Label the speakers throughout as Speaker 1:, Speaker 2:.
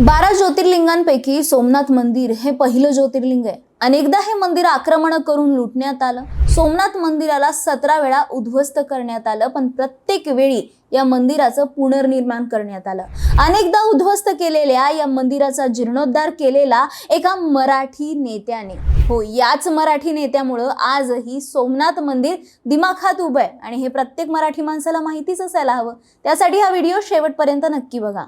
Speaker 1: बारा ज्योतिर्लिंगांपैकी सोमनाथ मंदिर हे पहिलं ज्योतिर्लिंग आहे. अनेकदा हे मंदिर आक्रमण करून लुटण्यात आलं. सोमनाथ मंदिराला सतरा वेळा उद्ध्वस्त करण्यात आलं पण प्रत्येक वेळी या मंदिराचं पुनर्निर्माण करण्यात आलं. अनेकदा उद्ध्वस्त केलेल्या या मंदिराचा जीर्णोद्धार केलेला एका मराठी नेत्याने. हो याच मराठी नेत्यामुळं आजही सोमनाथ मंदिर दिमाखात उभं आहे. आणि हे प्रत्येक मराठी माणसाला माहितीच असायला हवं. त्यासाठी हा व्हिडिओ शेवटपर्यंत नक्की बघा.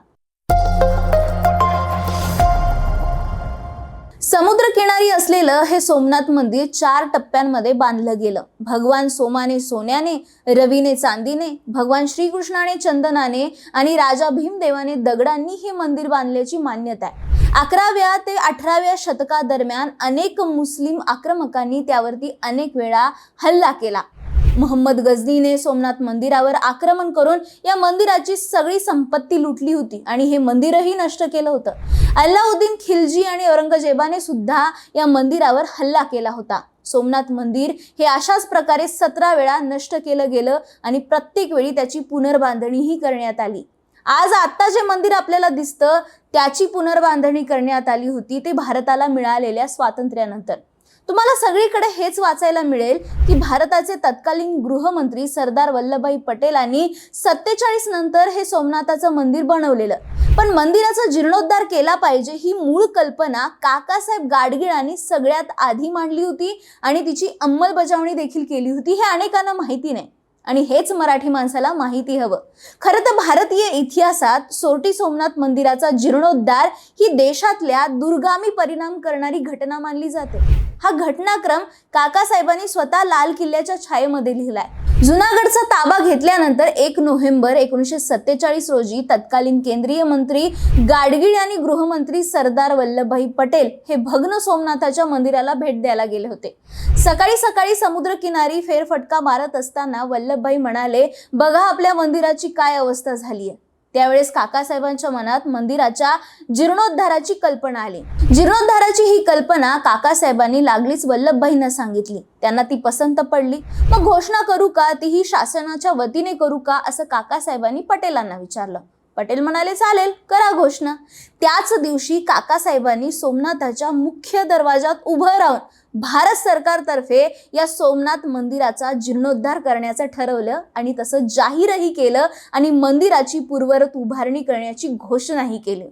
Speaker 1: समुद्रकिनारी असलेलं हे सोमनाथ मंदिर चार टप्प्यांमध्ये बांधलं गेलं. भगवान सोमाने सोन्याने रवीने चांदीने भगवान श्रीकृष्णाने चंदनाने आणि राजा भीमदेवाने दगडांनी हे मंदिर बांधल्याची मान्यता आहे. अकराव्या ते अठराव्या शतकादरम्यान अनेक मुस्लिम आक्रमकांनी त्यावरती अनेक वेळा हल्ला केला. मोहम्मद गझनीने सोमनाथ मंदिरावर आक्रमण करून या मंदिराची सगळी संपत्ती लुटली होती आणि हे मंदिरही नष्ट केलं होतं. अल्लाउद्दीन खिलजी आणि औरंगजेबाने सुद्धा या मंदिरावर हल्ला केला होता. सोमनाथ मंदिर हे अशाच प्रकारे सतरा वेळा नष्ट केलं गेलं आणि प्रत्येक वेळी त्याची पुनर्बांधणीही करण्यात आली. आज आत्ता जे मंदिर आपल्याला दिसतं त्याची पुनर्बांधणी करण्यात आली होती ते भारताला मिळालेल्या स्वातंत्र्यानंतर. तुम्हाला सगळीकडे हेच वाचायला मिळेल की भारताचे तत्कालीन गृहमंत्री सरदार वल्लभभाई पटेलांनी सत्तेचाळीस नंतर हे सोमनाथाचं मंदिर बनवलेलं. पण मंदिराचा जीर्णोद्धार केला पाहिजे ही मूळ कल्पना काकासाहेब गाडगिळांनी सगळ्यात आधी मांडली होती आणि तिची अंमलबजावणी देखील केली होती हे अनेकांना माहिती नाही. आणि हेच मराठी माणसाला माहिती हवं. खरं तर भारतीय इतिहासात सोरटी सोमनाथ मंदिराचा जीर्णोद्धार ही देशातल्या दुर्गामी परिणाम करणारी घटना मानली जाते. हा घटनाक्रम काकासाहेबांनी स्वतः लाल किल्ल्याच्या छायेमध्ये लिहिलाय. जुनागडचा ताबा घेतल्यानंतर एक नोव्हेंबर एकोणीसशे सत्तेचाळीस रोजी तत्कालीन केंद्रीय मंत्री गाडगीळ आणि गृहमंत्री सरदार वल्लभभाई पटेल हे भग्न सोमनाथाच्या मंदिराला भेट द्यायला गेले होते. सकाळी सकाळी समुद्रकिनारी फेरफटका मारत असताना वल्लभभाई म्हणाले बघा आपल्या मंदिराची काय अवस्था झाली आहे त्यावेळेस काकासाहेबांच्या मनात मंदिराच्या जीर्णोद्धाराची कल्पना आली. जीर्णोद्धाराची ही कल्पना काकासाहेबांनी लागलीच वल्लभभाईंना सांगितली. त्यांना ती पसंत पडली. मग घोषणा करू का? तीही शासनाच्या वतीने करू का? असं काकासाहेबांनी पटेलांना विचारलं. पटेल म्हणाले चालेल करा घोषणा. त्याच दिवशी काकासाहेबांनी सोमनाथाच्या मुख्य दरवाजात उभं राहून भारत सरकारतर्फे या सोमनाथ मंदिराचा जीर्णोद्धार करण्याचं ठरवलं आणि तसं जाहीरही केलं आणि मंदिराची पूर्वरत उभारणी करण्याची घोषणाही केली.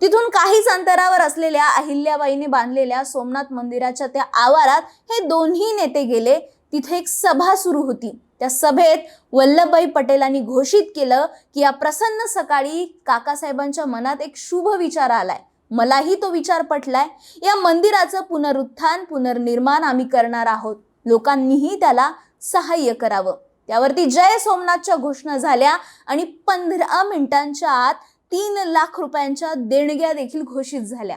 Speaker 1: तिथून काहीच अंतरावर असलेल्या अहिल्याबाईने बांधलेल्या सोमनाथ मंदिराच्या त्या आवारात हे दोन्ही नेते गेले. तिथे एक सभा सुरू होती. त्या सभेत वल्लभभाई पटेलांनी घोषित केलं की या प्रसन्न सकाळी काकासाहेबांच्या मनात एक शुभ विचार आलाय. मलाही तो विचार पटलाय. या मंदिराचं पुनरुत्थान पुनर्निर्माण आम्ही करणार आहोत. लोकांनीही त्याला सहाय्य करावं. त्यावरती जय सोमनाथच्या घोषणा झाल्या आणि पंधरा मिनिटांच्या आत तीन लाख रुपयांच्या देणग्या देखील घोषित झाल्या.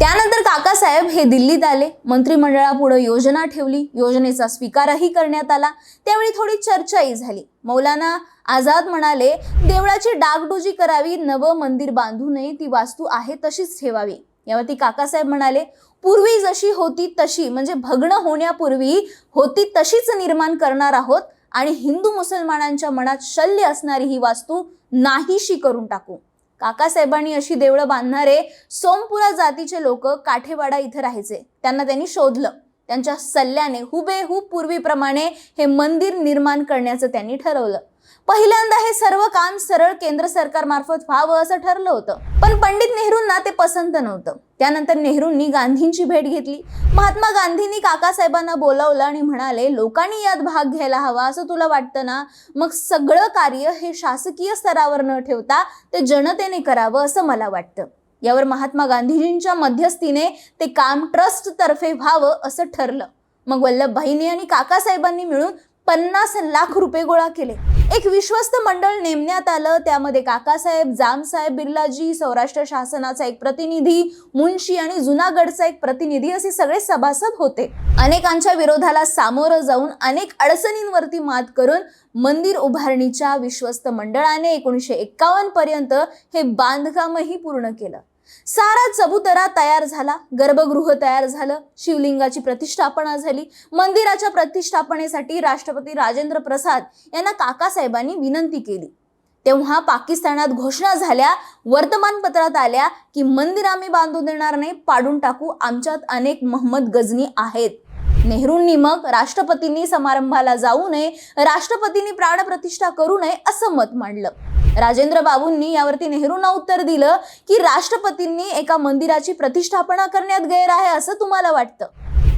Speaker 1: त्यानंतर काकासाहेब हे दिल्लीत आले. मंत्रिमंडळापुढे योजना ठेवली. योजनेचा स्वीकारही करण्यात आला. त्यावेळी थोडी चर्चाही झाली. मौलाना आझाद म्हणाले देवळाची डागडुजी करावी नवं मंदिर बांधू नये ती वास्तू आहे तशीच ठेवावी. यावरती काकासाहेब म्हणाले पूर्वी जशी होती तशी म्हणजे भग्न होण्यापूर्वी होती तशीच निर्माण करणार आहोत आणि हिंदू मुसलमानांच्या मनात शल्य असणारी ही वास्तू नाहीशी करून टाकू. काकासाहेबांनी अशी देवळं बांधणारे सोमपुरा जातीचे लोक काठेवाडा इथं राहायचे. त्यांना त्यांनी शोधलं. त्यांच्या सल्ल्याने हुबेहूब पूर्वीप्रमाणे हे मंदिर निर्माण करण्याचं त्यांनी ठरवलं. पहिल्यांदा हे सर्व काम सरळ केंद्र सरकारमार्फत व्हावं असं ठरलं होतं. पण पंडित नेहरूंना ते पसंत नव्हतं. त्यानंतर नेहरूंनी गांधींची भेट घेतली. महात्मा गांधींनी काकासाहेबांना बोलावलं आणि म्हणाले लोकांनी यात भाग घ्यायला हवा असं तुला वाटतं ना? मग सगळं कार्य हे शासकीय स्तरावर न ठेवता ते जनतेने करावं असं मला वाटतं. यावर महात्मा गांधीजींच्या मध्यस्थीने ते काम ट्रस्ट तर्फे व्हावं असं ठरलं. मग वल्लभभाईंनी आणि काकासाहेबांनी मिळून पन्नास लाख रुपये गोळा केले. एक विश्वस्त मंडळ नेमण्यात आलं. त्यामध्ये काकासाहेब जामसाहेब बिर्लाजी सौराष्ट्र शासनाचा एक प्रतिनिधी मुंशी आणि जुनागडचा एक प्रतिनिधी असे सगळे सभासद होते. अनेकांच्या विरोधाला सामोरं जाऊन अनेक अडचणींवरती मात करून मंदिर उभारणीच्या विश्वस्त मंडळाने एकोणीसशे एक्कावन्न पर्यंत हे बांधकामही पूर्ण केलं. सारा चबुतरा तयार झाला गर्भगृह तयार झालं शिवलिंगाची प्रतिष्ठापना झाली. मंदिराच्या प्रतिष्ठापनेसाठी राष्ट्रपती राजेंद्र प्रसाद यांना काकासाहेबांनी विनंती केली. तेव्हा पाकिस्तानात घोषणा झाल्या वर्तमानपत्रात आल्या की मंदिर आम्ही बांधू देणार नाही पाडून टाकू आमच्यात अनेक महम्मद गजनी आहेत. नेहरूंनी मग राष्ट्रपतींनी समारंभाला जाऊ नये राष्ट्रपतींनी प्राणप्रतिष्ठा करू नये असं मत मांडलं. राजेंद्र बाबूंनी यावरती नेहरूंना उत्तर दिलं की राष्ट्रपतींनी एका मंदिराची प्रतिष्ठापना करण्यात गैर आहे असं तुम्हाला वाटतं.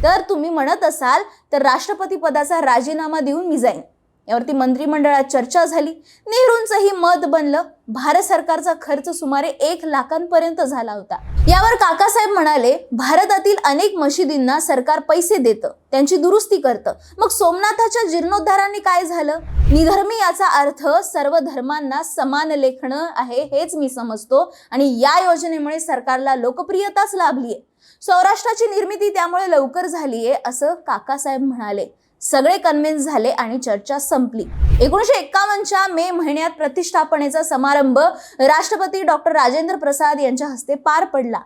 Speaker 1: तर तुम्ही म्हणत असाल तर राष्ट्रपती पदाचा राजीनामा देऊन मी जाईन. यावरती मंत्रिमंडळात चर्चा झाली. नेहरूंचंही मत बनलं. भारत सरकारचा खर्च सुमारे एक लाखांपर्यंत झाला होता. यावर काकासाहेब म्हणाले भारतातील अनेक मशिदींना सरकार पैसे देतं. त्यांची दुरुस्ती करतं. मग सोमनाथाच्या जीर्णोद्धाराने काय झालं? निधर्मी याचा अर्थ सर्व धर्मांना समान लेखणं आहे हेच मी समजतो. आणि या योजनेमुळे सरकारला लोकप्रियताच लाभली आहे सौराष्ट्राची निर्मिती त्यामुळे लवकर झालीये असं काकासाहेब म्हणाले. सगळे कन्व्हिन्स झाले आणि चर्चा संपली. एकोणीशे एक्कावन्नच्या मे महिन्यात प्रतिष्ठापनेचा समारंभ राष्ट्रपती डॉक्टर राजेंद्र प्रसाद यांच्या हस्ते पार पडला.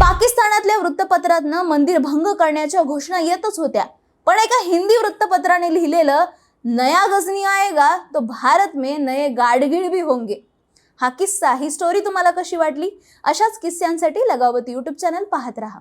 Speaker 1: पाकिस्तानातल्या वृत्तपत्रातनं मंदिर भंग करण्याच्या घोषणा येतच होत्या. पण एका हिंदी वृत्तपत्राने लिहिलेलं नया गजनी आएगा तो भारत में नये गाडगीळ भी होंगे. हा किस्सा ही स्टोरी तुम्हाला कशी वाटली? अशाच किस्स्यांसाठी लगावती यूट्यूब चॅनल पाहत राहा.